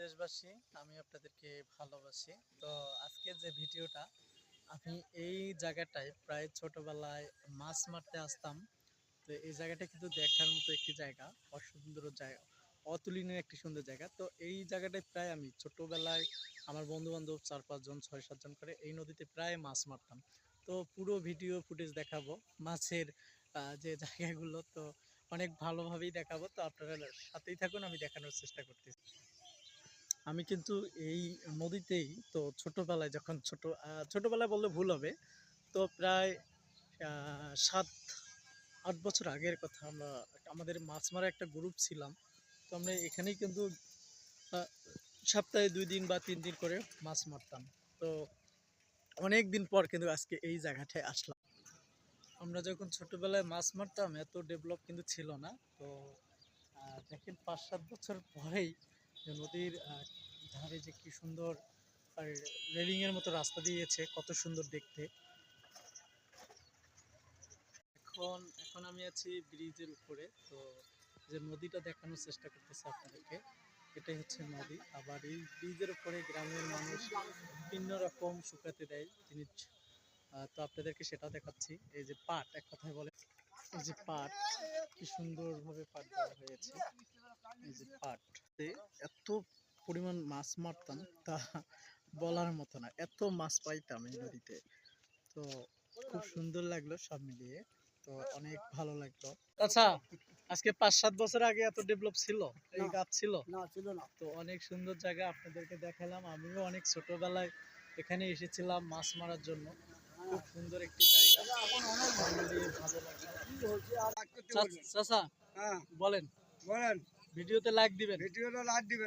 দেশবাসী, আমি আপনাদেরকে ভালোবাসি। তো আজকের যে ভিডিওটা, আমি এই জায়গাটায় প্রায় ছোটবেলায় মাছ মারতে আসতাম। তো এই জায়গাটা কিন্তু দেখার মতো একটি জায়গা, অসুন্দর জায়গা, অতুলনীয় একটি সুন্দর জায়গা। তো এই জায়গাটায় প্রায় আমি ছোটবেলায় আমার বন্ধু বান্ধব চার পাঁচজন ছয় সাতজন করে এই নদীতে প্রায় মাছ মারতাম। তো পুরো ভিডিও ফুটেজ দেখাবো, মাছের যে জায়গাগুলো, তো অনেক ভালোভাবেই দেখাবো। তো আপনারা সাথেই থাকুন, আমি দেখানোর চেষ্টা করতেছি। আমি কিন্তু এই নদীতেই তো ছোটবেলায় যখন ছোট ছোটবেলায় বললে ভুল হবে, তো প্রায় সাত, আট বছর আগের কথা আমরা আমাদের মাছ মারা একটা গ্রুপ ছিলাম, তো আমরা এখানেই কিন্তু সপ্তাহে দুই দিন বা তিন দিন করে মাছ মারতাম। তো অনেক দিন পর কিন্তু আজকে এই জায়গাটায় আসলাম। আমরা যখন ছোটবেলায় মাছ মারতাম, এত ডেভেলপ কিন্তু ছিল না, তো দেখেন পাঁচ, সাত বছর পরেই নদীর ধারে যে কি সুন্দর, আর রেলিং এর মতো রাস্তা দিয়েছে, কত সুন্দর দেখতে। এখন এখন আমি আছি ব্রিজের উপরে, তো যে নদীটা দেখানোর চেষ্টা করতেছি আপনাদেরকে, এটাই হচ্ছে নদী। আবার এই ব্রিজের উপরে গ্রামের মানুষ বিভিন্ন রকম শুকাতে দেয় জিনিস। তো আপনাদেরকে সেটা দেখাচ্ছি। এই যে পাট, এক কথায় বলে, এই যে পাট, কি সুন্দরভাবে পাট দেওয়া হয়েছে। এই যে পাট, এত পরিমাণ মাছ মারতাম তা বলার মতো না। এত মাছ পাইতাম এই নদীতে। তো খুব সুন্দর লাগল সব মিলিয়ে। তো অনেক ভালো লাগল। আচ্ছা আজকে পাঁচ সাত বছর আগে এত ডেভেলপ ছিল এই গাছ ছিল? না ছিল না। তো অনেক সুন্দর জায়গা আপনাদেরকে দেখালাম। আমিও অনেক ছোটবেলায় এখানে এসেছিলাম মাছ মারার জন্য। খুব সুন্দর একটি জায়গা। ভালো লাগল? চাচা হ্যাঁ। বলেন। বলেন। ভিডিওতে লাইক দিবেন। ভিডিওটা লাইক দিবেন।